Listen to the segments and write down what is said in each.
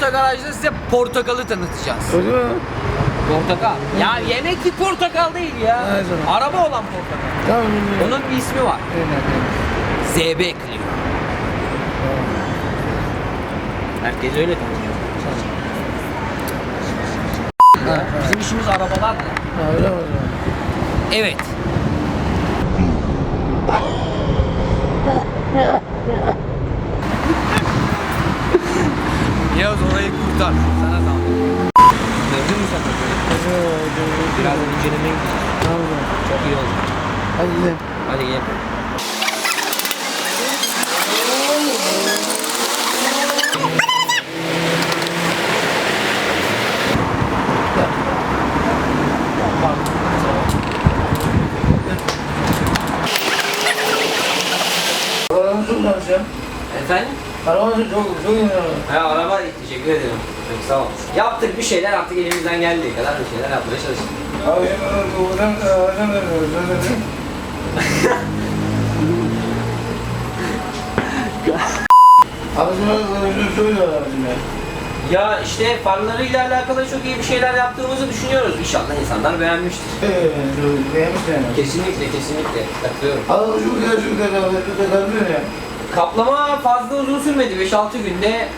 Eurota Garaj'da size portakalı tanıtacağız. Öyle mi? Portakal. Ya yemeklik portakal değil ya. Evet, evet. Araba olan portakal. Tamam. bilmiyorum. Onun bir ismi var. ZB Clio. Herkes öyle tanıyor. Bizim işimiz arabalarla. Ha, öyle mi? Evet. Yavuz olayı kurtar. Sana zahmet. Gördün mü sen böyle? Biraz incelemeye. Tamam. Çok iyi oldu. Hadi gidelim. Hadi gel. Arabanı çok konuşuyor. Arabanı çok çok iyi. Ya araba teşekkür ederim. Çok sağ ol. Yaptık bir şeyler yaptık elimizden geldiği kadar bir şeyler yapmaya çalıştık. Abi buradan aradan da Abi şunu söyle abicim ya. İşte farlarıyla alakalı çok iyi bir şeyler yaptığımızı düşünüyoruz. İnşallah insanlar beğenmiştir. Eee, beğenmiş yani. Kesinlikle kesinlikle katılıyorum. Abi şu kadar şu kadar şu kadar kalmıyor ya. Kaplama fazla uzun sürmedi. 5-6 günde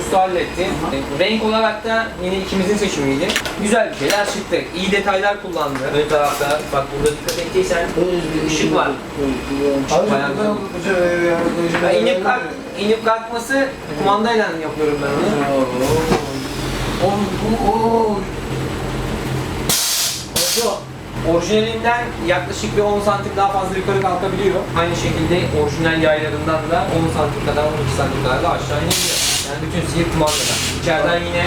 Usta halletti. E, Renk olarak da yine ikimizin seçimiydi. Güzel bir şeyler çıktı. İyi detaylar kullandı. Ön tarafta bak burada dikkat ettiysen ışık var. Abi Bayağı. Ben inip, kalk, inip kalkması kumandayla yapıyorum ben onu. Orijinalinden yaklaşık bir 10 santim daha fazla yukarı kalkabiliyor. Aynı şekilde orijinal yaylarından da 10 santim kadar 12 santim kadar da aşağı inebiliyor. Yani bütün sihir kumandada. İçeriden yine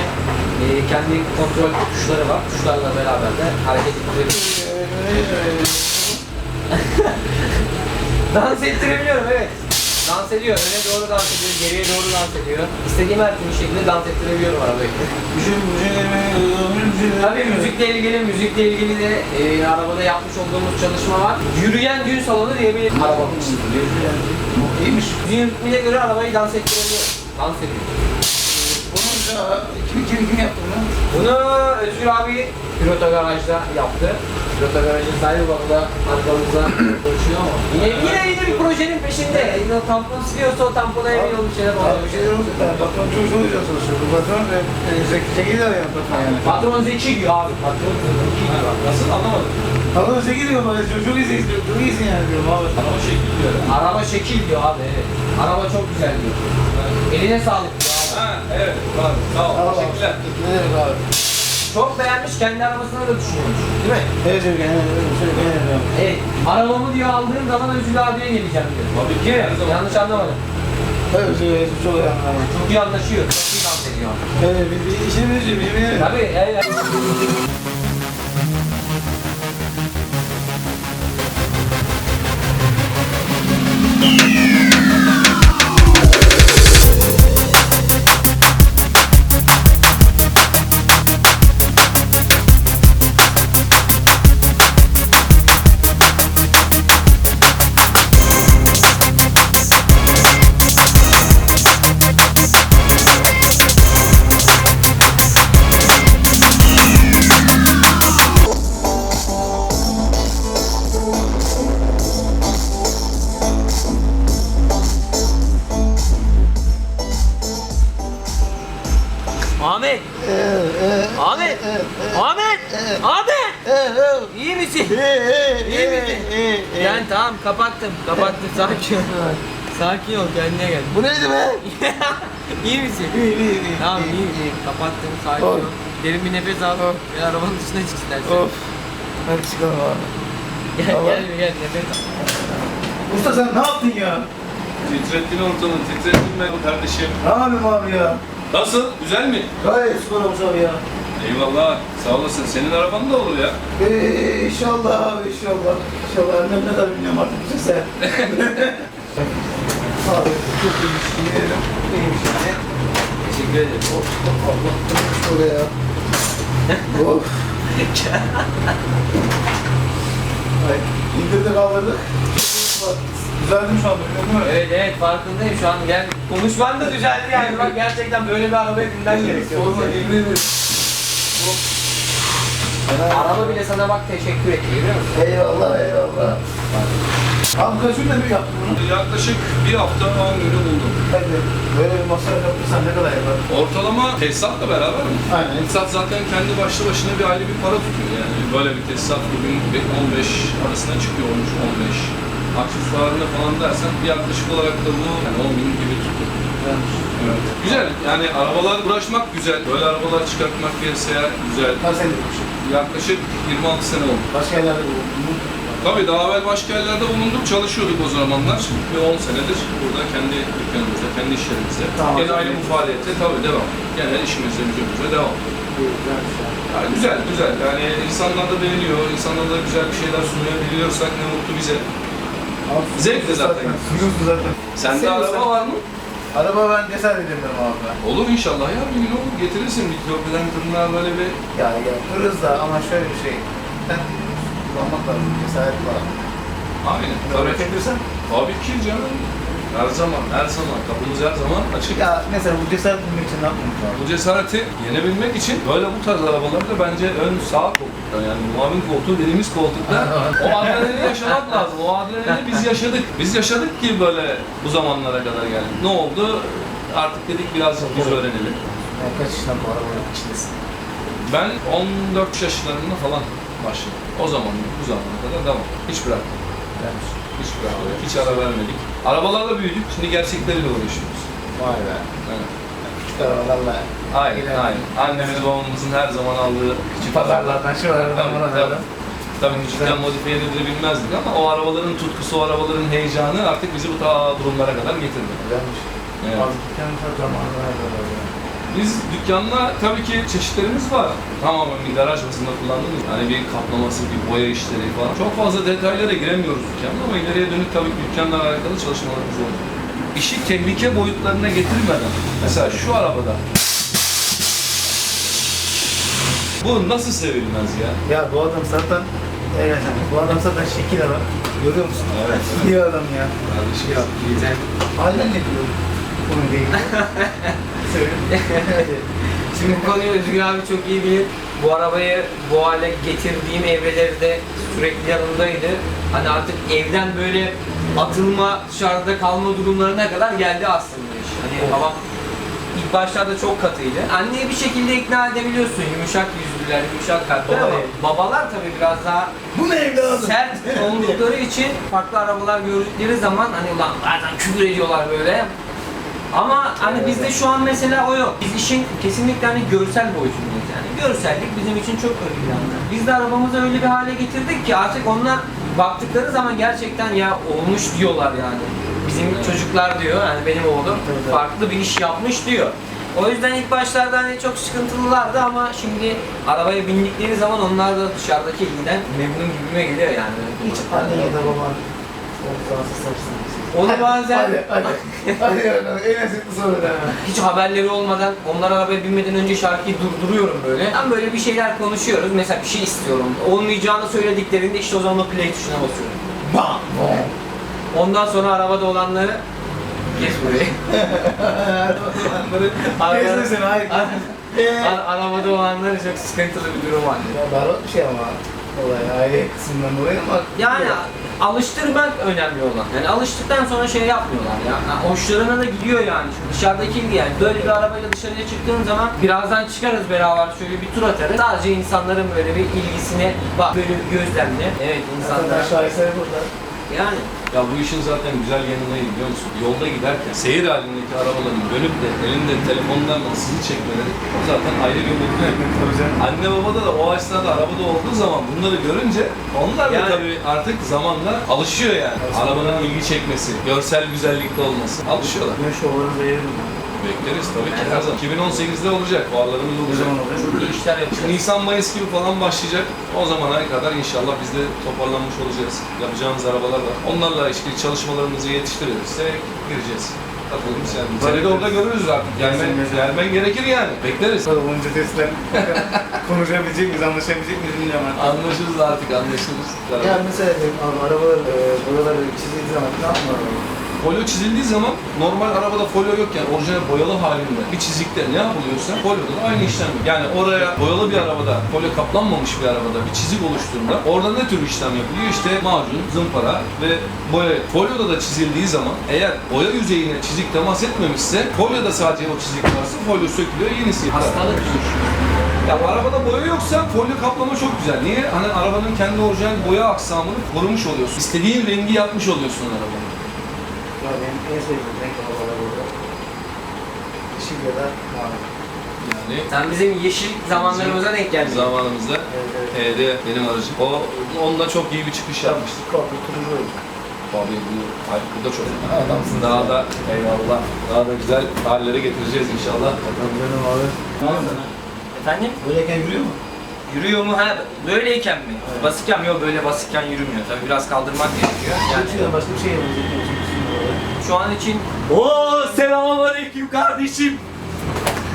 e, kendi kontrol tuşları var. Tuşlarla beraber de hareket ettirebiliyor. Dans ettirebiliyorum evet. Dans ediyor. Öne doğru dans ediyor, geriye doğru dans ediyor. İstediğim her türlü şekilde dans ettirebiliyorum arabayı. Tabii müzikle ilgili, müzikle ilgili de e, arabada yapmış olduğumuz çalışma var. Yürüyen düğün salonu diyebilirim arabamın için. İyiymiş. Düğün ritmine göre arabayı dans ettirebiliyor. Dans ediyor. Bunu kim yaptı bunu? Bunu Özgür abi Pilota Garaj'da yaptı. Pilota Garaj'ın sahibi bak da arkamızda konuşuyor ama. Yine, yine yine bir projenin peşinde. Yine o tampon siliyorsa o tampona emin olmuş şeyler olacak. bir şey yok. Patron çok güzel çalışıyor. Bu patron e, zeki zeki de yani patron yani. Patron zeki diyor abi. Patron zeki diyor. Nasıl anlamadım. Patron zeki diyor bana. İyisin. Çok iyisin yani diyorum abi. Araba şekil diyor. Araba şekil diyor abi evet. Araba çok güzel diyor. Eline sağlık diyor. Ha evet var. Sağ ol. Tamam. Teşekkürler. Ne demek abi? Çok beğenmiş kendi arabasına da düşünüyormuş. Değil mi? Evet evet beğeniyorum. Evet. Arabamı diyor aldığım zaman Özgür abiye geleceğim diyor. Tabii ki. Her zaman. Yanlış anlamadım. Evet şey çok iyi anlamam. Çok iyi anlaşıyor. Çok iyi dans ediyor. Evet bir bir işini biliyorum. Bir bir Tabii evet. Ahmet. Kapattım. Kapattım sakin ol. Sakin ol kendine gel. Bu neydi be? iyi misin? İyi iyi iyi. Tamam iyi, iyi. Kapattım sakin Of. ol. Derin bir nefes al. Of. Ve arabanın dışına çık istersen. Of. Hadi çıkalım abi. Gel Tamam. gel gel nefes al. Usta sen ne yaptın ya? Titrettin ortalığı. Titrettin ben kardeşim. Ne yapayım abi ya? Nasıl? Güzel mi? Gayet süper olmuş abi ya. Eyvallah. Sağ olasın. Senin araban da olur ya. Ee, inşallah abi inşallah. İnşallah annem ne kadar bilmiyorum artık bu sese. abi çok iyiymiş. Yerim. İyiymiş yani. Teşekkür ederim. Of of Allah. Şöyle ya. of. Ay, İndirdi kaldırdık. Düzeldim şu anda biliyor musun? Evet evet farkındayım şu an gel konuşman da düzeldi yani bak gerçekten böyle bir araba edinmen gerekiyor. Sorma yemin ederim. Araba bile sana bak teşekkür etti görüyor musun? Eyvallah eyvallah. Abi kaç günde bir yaptın bunu? Yaklaşık bir hafta 10 günü buldum. Hadi böyle bir masraf yaptıysan ne kadar yapar? Ortalama tesisatla beraber mi? Aynen. Tesisat zaten kendi başlı başına bir ayrı bir para tutuyor yani. Böyle bir tesisat bugün bir 15 arasına çıkıyor olmuş 15. Aksesuarını falan dersen bir yaklaşık olarak da bu yani 10 bin gibi tutuyor. Evet. Güzel yani arabalar uğraşmak güzel. Böyle arabalar çıkartmak piyasaya güzel. Kaç senedir şey? Yaklaşık 26 sene oldu. Başka yerlerde bulundum. Tabii daha evvel başka yerlerde bulunduk, çalışıyorduk o zamanlar. Ve 10 senedir burada kendi dükkanımızda, kendi iş yerimizde. Tamam. Gene aynı bu faaliyette tabii devam. Gene işimize, gücümüze devam. Yani güzel, güzel. Yani insanlar da beğeniyor, insanlar da güzel bir şeyler sunabiliyorsak ne mutlu bize. Zevkli zaten. Suyuzdu zaten. Sende Seviyorsan- araba var mı? Araba ben cesaret edemiyorum abi ben. Olur inşallah ya bir gün olur getirirsin bir köprüden tırnağa böyle bir Ya yapıyoruz da ama şöyle bir şey. Ben kullanmak lazım, cesaret lazım. Aynen. Tabii Tabii, edebilirsen. tabii ki canım. Her zaman, her zaman. Kapımız her zaman açık. Ya mesela bu cesaret bulmak için ne yapmamız lazım? Bu cesareti yenebilmek için böyle bu tarz arabalarda bence ön sağ koltukta yani muavin koltuğu dediğimiz koltukta o adrenalini yaşamak lazım. O adrenalini biz yaşadık. Biz yaşadık ki böyle bu zamanlara kadar geldik. Ne oldu? Artık dedik birazcık biz öğrenelim. Yani kaç yaşından bu arabanın içindesin? Ben 14 yaşlarında falan başladım. O zaman bu zamana kadar devam. Hiç bırakmadım. Hiç bırakmadık. Hiç ara vermedik. Arabalarla büyüdük. Şimdi gerçekleriyle uğraşıyoruz. Vay be. Evet. Küçük arabalarla. Aynen, İleride. aynen. Annemiz babamızın her zaman aldığı küçük Pazarlardan şu arabadan buna tabii. Tabii küçükken modifiye edilebilmezdik ama o arabaların tutkusu, o arabaların heyecanı artık bizi bu ta durumlara kadar getirdi. Güzelmiş. Evet. Zamanında yapıyorlar ya. Biz dükkanla tabii ki çeşitlerimiz var. Tamamen bir garaj basında kullandığımız hani bir kaplaması, bir boya işleri falan. Çok fazla detaylara giremiyoruz dükkanda ama ileriye dönük tabii ki dükkanla alakalı çalışmalarımız olacak. İşi tehlike boyutlarına getirmeden, mesela şu arabada bu nasıl sevilmez ya? Ya bu adam zaten Evet, bu adam zaten şekil adam. Görüyor musun? Evet. İyi adam ya. Kardeşim. Ya, güzel. Halen ne diyor? Onu değil. Şimdi bu konuyu Özgür abi çok iyi bilir. Bu arabayı bu hale getirdiğim evreleri de sürekli yanımdaydı. Hani artık evden böyle atılma, dışarıda kalma durumlarına kadar geldi aslında iş. Hani babam ilk başlarda çok katıydı. Anneyi bir şekilde ikna edebiliyorsun. Yumuşak yüzlüler, yumuşak kalpler ama babalar tabii biraz daha Bu ne evladım? sert oldukları için farklı arabalar gördükleri zaman hani ulan bazen küfür ediyorlar böyle. Ama hani bizde şu an mesela o yok. Biz işin kesinlikle hani görsel boyutundayız yani. Görsellik bizim için çok ön planda. Biz de arabamızı öyle bir hale getirdik ki artık onlar baktıkları zaman gerçekten ya olmuş diyorlar yani. Bizim çocuklar diyor yani benim oğlum tabii. farklı bir iş yapmış diyor. O yüzden ilk başlarda hani çok sıkıntılılardı ama şimdi arabaya bindikleri zaman onlar da dışarıdaki ilgiden memnun gibime geliyor yani. Hiç anne ya da olsa saçsın. Onu bazen Hadi hadi. Hadi yani en azından soru da. hiç haberleri olmadan onlar arabaya binmeden önce şarkıyı durduruyorum böyle. Ben böyle bir şeyler konuşuyoruz. Mesela bir şey istiyorum. Olmayacağını söylediklerinde işte o zaman o play tuşuna basıyorum. Bam! Ondan sonra arabada olanları kes burayı. Arabada- Kesme seni hayır. Ar- arabada olanları çok sıkıntılı bir durum var. Berbat bir şey ama olay aile kısmından dolayı ama Yani alıştırmak önemli olan. Yani alıştıktan sonra şey yapmıyorlar ya. Yani hoşlarına da gidiyor yani. Çünkü dışarıdaki ilgi yani. Böyle bir arabayla dışarıya çıktığın zaman birazdan çıkarız beraber şöyle bir tur atarız. Sadece insanların böyle bir ilgisine bak böyle bir gözlemle. Evet insanlar şaheseri burada. Yani Ya bu işin zaten güzel yanı ne biliyor musun? Yolda giderken seyir halindeki arabaların dönüp de elinde telefondan sizi çekmeleri o zaten ayrı bir canım. Anne baba da o esnada arabada olduğu zaman bunları görünce onlar da Yani- tabii artık zamanla alışıyor yani. Arabanın ilgi çekmesi, görsel güzellikte olması. Alışıyorlar. Güneş şovlarını da yerim. Bekleriz tabii ki her zaman. 2018'de olacak, fuarlarımız Ne olacak. işler yapacağız. Nisan Mayıs gibi falan başlayacak. O zamana kadar inşallah biz de toparlanmış olacağız. Yapacağımız arabalar var. Onlarla ilişkili çalışmalarımızı yetiştirirse gireceğiz. Takılırız yani. Seni de orada görürüz artık. Gelmen, Kesinlikle. gelmen gerekir yani. Bekleriz. Olunca testler. konuşabilecek miyiz, anlaşabilecek miyiz bilmiyorum artık. Anlaşırız artık anlaşırız. Ya mesela diyelim abi arabalar, e, boyaları çizildiği zaman ne yapmalı? Folyo çizildiği zaman normal arabada folyo yokken orijinal boyalı halinde bir çizikte ne yapılıyorsa folyoda da aynı işlem yok. Yani oraya boyalı bir arabada, folyo kaplanmamış bir arabada bir çizik oluştuğunda orada ne tür işlem yapılıyor? İşte macun, zımpara ve boya. Folyoda da çizildiği zaman eğer boya yüzeyine çizik temas etmemişse folyoda sadece o çizik varsa folyo sökülüyor yenisi. Hastalık Ya bu arabada boya yoksa folyo kaplama çok güzel. Niye? Hani arabanın kendi orijinal boya aksamını korumuş oluyorsun. İstediğin rengi yapmış oluyorsun arabanın. Ya benim en sevdiğim renk arabalar burada. Yeşil ya da mavi. Yani Sen bizim yeşil zamanlarımıza denk geldin. zamanımızda Evet, evet. E'de benim aracım. O onunla çok iyi bir çıkış yapmıştık. Kapı turuncu oldu. Abi bu harika bu da çok adamsın. Daha da eyvallah. Daha da güzel hallere getireceğiz inşallah. Bakalım benim abi. Efendim? Böyleyken yürüyor mu? Yürüyor mu? Ha, böyleyken mi? Basıkken mi? Yok böyle basıkken yürümüyor. Tabii biraz kaldırmak gerekiyor. Yani. Yani başka bir şey yapacak. Şu an için... Oo selamünaleyküm kardeşim.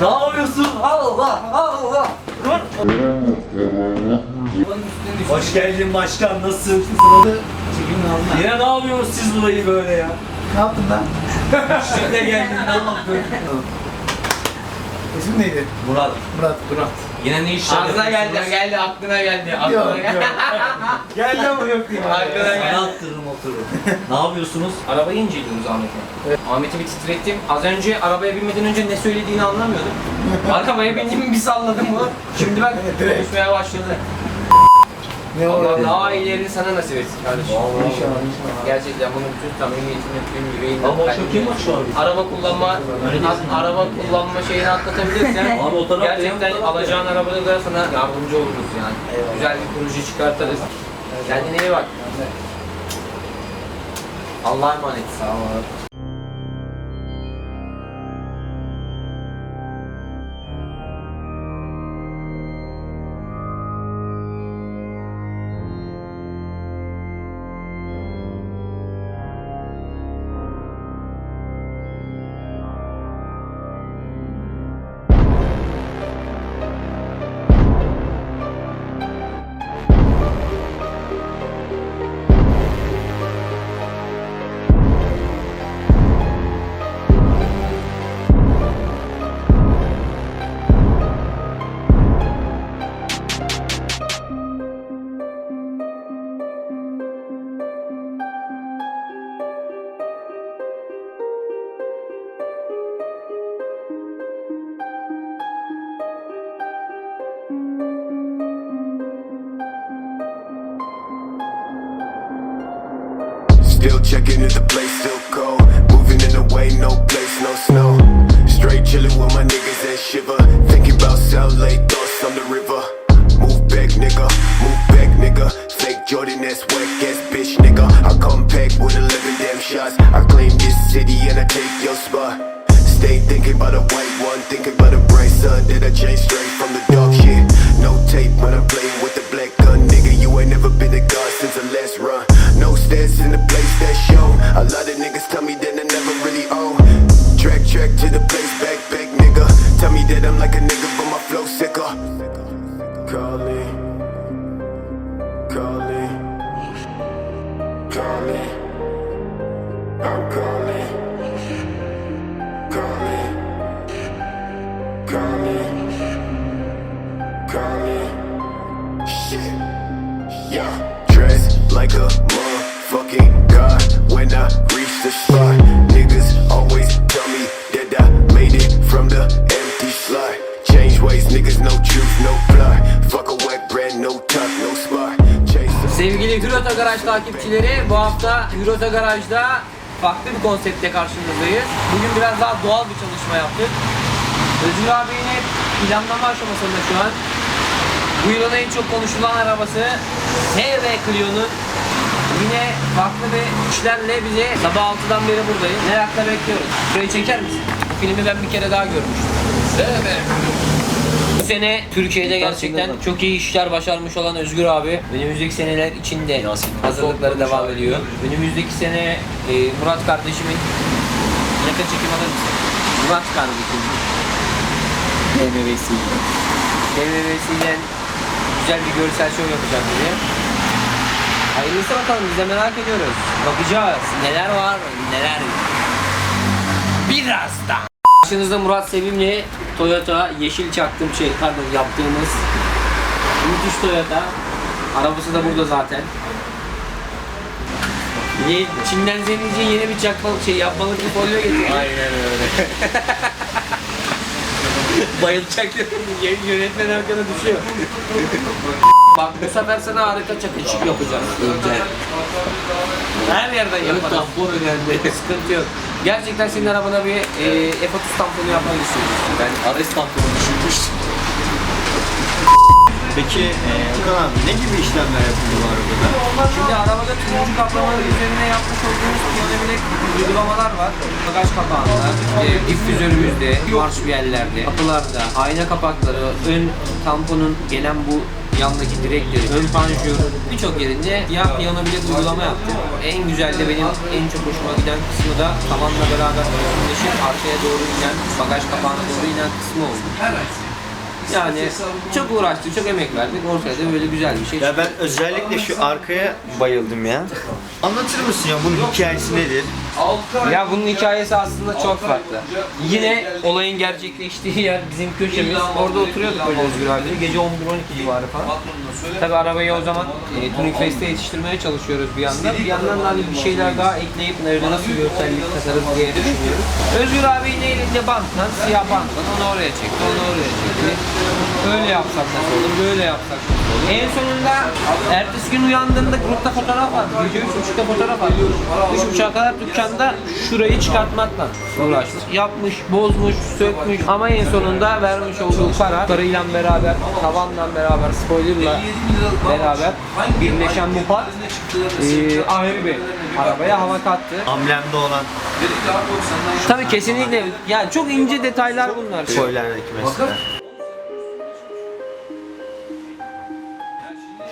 Ne yapıyorsun? Allah Allah. Hoş geldin başkan nasılsın? Sırada çekimin altına. Yine ne yapıyorsunuz siz burayı böyle ya? Ne yaptın lan? Şimdi geldin ne yaptın? İsmin neydi? Murat. Murat. Murat. Yine ne işler Aklına geldi, yapıyorsunuz? geldi, aklına geldi. Yok Aklına yok. geldi. Geldi ama yok diyeyim. Aklına Sana geldi. attırırım otururum. ne yapıyorsunuz? Arabayı inceliyoruz Ahmet'le. Ahmet'i bir titrettim. Az önce arabaya binmeden önce ne söylediğini anlamıyordum. arabaya bindim bir salladım bunu. Şimdi bak Evet, direkt. konuşmaya başladı. Ne Allah oldu? daha iyilerini sana nasip etsin kardeşim. Vallahi. İnşallah inşallah. Gerçekten bunu bütün samimiyetimle, bütün yüreğimle... Ama o çok var şu an. Araba kullanma, a- araba kullanma şeyini atlatabilirsen Abi o taraf gerçekten alacağın arabada da sana yardımcı oluruz yani. Eyvallah. Güzel bir proje çıkartırız. Kendine iyi bak. Allah'a emanet. Sağ ol. Still checking if the place still cold. Moving in the way, no place, no snow. Straight chilling with my niggas that shiver. Thinking about South Lake, thoughts on the river. Move back, nigga. Move back, nigga. Fake Jordan, that's whack ass bitch, nigga. I come back with 11 damn shots. I claim this city and I take your spot. Stay thinking about a white one, thinking about a bright sun I changed straight from the dark shit. No tape when I'm playing with the black gun, nigga. You ain't never been a god since the last run. The place that show. A lot of niggas tell me that I never really own. Track, track to the place, back, back, nigga. Tell me that I'm like a nigga, but my flow sicker. Calling, the spot. Niggas always tell me that I made it from the empty slot. Change ways, niggas, no truth, no fly. Fuck a wet brand, no top, no spot. Sevgili Hürota Garaj takipçileri bu hafta Hürota Garaj'da farklı bir konsepte karşınızdayız. Bugün biraz daha doğal bir çalışma yaptık. Özgür abinin planlama aşamasında şu an. Bu yılın en çok konuşulan arabası HV Clio'nun yine farklı bir işlerle bize sabah 6'dan beri buradayız. Merakla bekliyoruz. Burayı çeker misin? Bu filmi ben bir kere daha görmüştüm. Bu sene Türkiye'de gerçekten çok iyi işler başarmış olan Özgür abi önümüzdeki seneler içinde hazırlıkları devam ediyor. Önümüzdeki sene e, Murat kardeşimin yakın çekim alır mısın? Murat kardeşim. BMW'si. BMW'siyle güzel bir görsel show yapacak diye. Hayırlısı bakalım biz de merak ediyoruz. Bakacağız. Neler var, neler. Birazdan. Karşınızda Murat Sevimli Toyota yeşil çaktım şey pardon yaptığımız müthiş Toyota. Arabası da burada zaten. Ye- Çin'den zenince yeni bir çakmalık şey yapmalık bir folyo getirdi. Aynen öyle. Bayılacak yönetmen arkada düşüyor. Bak bu sefer sana harika çakıcı yapacağız. Önce. Her yerden yaparız. Tampon önemli. Sıkıntı yok. Gerçekten senin arabana bir e, F30 tamponu yapmayı istiyoruz. Ben Ares tamponu düşünmüştüm. Peki e, Okan abi ne gibi işlemler yapıldı bu arabada? Şimdi arabada turuncu kaplamaları üzerine yapmış olduğumuz piyanobilek uygulamalar var. Bagaj kapağında, e, difüzörümüzde, marşpiyellerde, kapılarda, ayna kapakları, ön tamponun gelen bu yandaki direkleri, ön panjur birçok yerinde ya piyano bilek uygulama yaptım. En güzel de benim en çok hoşuma giden kısmı da tavanla beraber bütünleşip arkaya doğru inen, bagaj kapağına doğru inen kısmı oldu. Yani çok uğraştık, çok emek verdik. Ortaya da böyle güzel bir şey Ya ben özellikle şu arkaya bayıldım ya. Anlatır mısın ya bunun hikayesi nedir? Ya bunun hikayesi aslında çok farklı. Yine olayın gerçekleştiği yer bizim köşemiz. Orada oturuyorduk böyle Özgür abi. Gece 11-12 civarı falan. Tabii arabayı o zaman e, Tuning Fest'e yetiştirmeye çalışıyoruz bir yandan. Bir yandan da hani bir şeyler daha ekleyip nerede nasıl görsellik tasarım diye düşünüyoruz. Özgür abi yine elinde bantla, siyah bantla onu oraya çekti, onu oraya çekti. Öyle yapsak nasıl olur, böyle yapsak nasıl olur. En sonunda ertesi gün uyandığımda grupta fotoğraf vardı. Gece 3.30'da fotoğraf vardı. 3.30'a kadar dükkanda şurayı çıkartmakla uğraştı. Yapmış, bozmuş, sökmüş ama en sonunda vermiş olduğu para, parayla beraber, tavanla beraber, spoilerla beraber birleşen bu pat eee ayrı bir arabaya hava kattı. Amblemde olan Tabii kesinlikle yani çok ince detaylar bunlar. spoilerdeki mesela.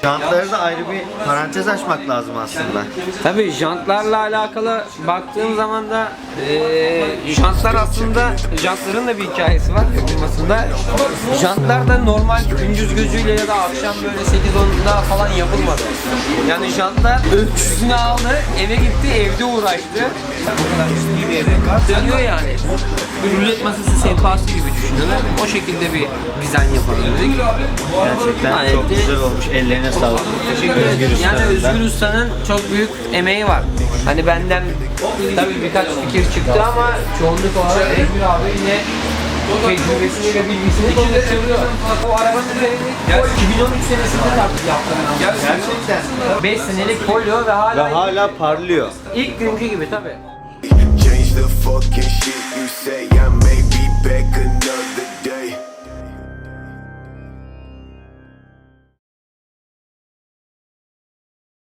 Jantları da ayrı bir parantez açmak lazım aslında. Tabii jantlarla alakalı baktığım zaman da eee jantlar aslında jantların da bir hikayesi var yapılmasında. Jantlar da normal gündüz gözüyle ya da akşam böyle 8-10'da falan yapılmadı. Yani jantlar ölçüsünü aldı, eve gitti, evde uğraştı. Dönüyor yani. Bir rulet masası sehpası gibi düşünün. O şekilde bir dizayn yapalım dedik. Gerçekten çok güzel olmuş. Ellerine sağlık. Teşekkür Özgür ederim. Yani Usta'nın da. Özgür Usta'nın çok büyük emeği var. Hani benden tabii birkaç fikir çıktı ama çoğunluk olarak Özgür abi yine tecrübesini ve bilgisini konuşuyor. O arabanın üzerinde 2013 senesinde takip yaptım. Gerçekten. 5 senelik folyo ve Ve hala hala parlıyor. ilk günkü gibi tabii. Change the fucking shit you say. I'm